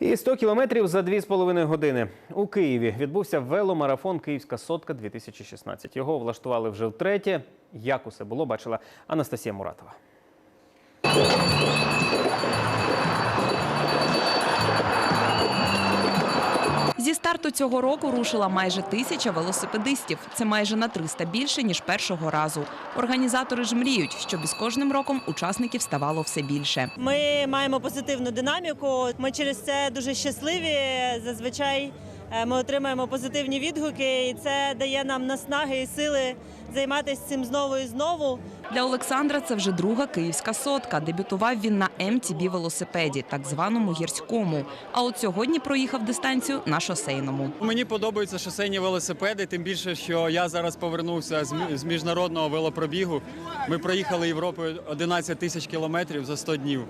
І 100 кілометрів за 2,5 години. У Києві відбувся веломарафон Київська сотка 2016. Його влаштували вже втретє. Як усе було, бачила Анастасія Муратова. Зі старту цього року рушила майже тисяча велосипедистів. Це майже на 300 більше ніж першого разу. Організатори ж мріють, щоб із кожним роком учасників ставало все більше. Ми маємо позитивну динаміку. Ми через це дуже щасливі. Зазвичай ми отримуємо позитивні відгуки, і це дає нам наснаги і сили займатися цим знову і знову. Для Олександра це вже друга київська сотка. Дебютував він на MTB велосипеді, так званому гірському. А от сьогодні проїхав дистанцію на шосейному. Мені подобаються шосейні велосипеди, тим більше, що я зараз повернувся з з міжнародного велопробігу. Ми проїхали Європою 11 тисяч кілометрів за 100 днів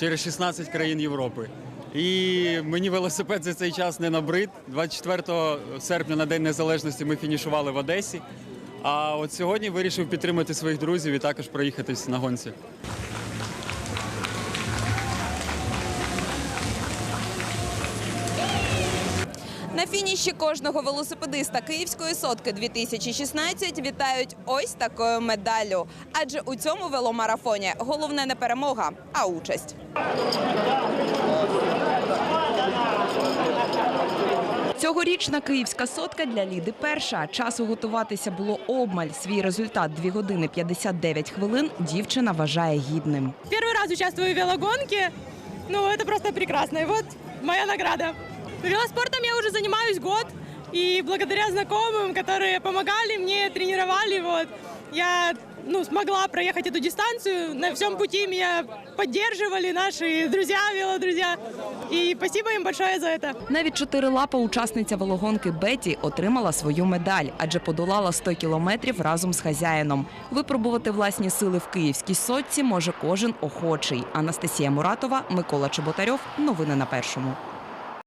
через 16 країн Європи. І мені велосипед за цей час не набрид. 24 серпня на День Незалежності ми фінішували в Одесі. А от сьогодні вирішив підтримати своїх друзів і також проїхатись на гонці. На фініші кожного велосипедиста Київської сотки 2016 вітають ось такою медаллю. Адже у цьому веломарафоні головне не перемога, а участь. Цьогорічна київська сотка для Ліди перша. Часу готуватися було обмаль. Свій результат 2 години 59 хвилин дівчина вважає гідним. Первый раз участвую в велогонке. Ну, это просто прекрасно. И вот моя награда. Велоспортом я уже занимаюсь год. И благодаря знакомым, которые помогали мне, тренировали, вот, я ну, смогла проехать эту дистанцию. На всем пути меня поддерживали наши друзья, велодрузья. И спасибо им большое за это. Навіть чотирилапа учасниця велогонки Беті отримала свою медаль, адже подолала 100 кілометрів разом з хазяїном. Випробувати власні сили в київській сотці може кожен охочий. Анастасія Муратова, Микола Чеботарьов. Новини на першому.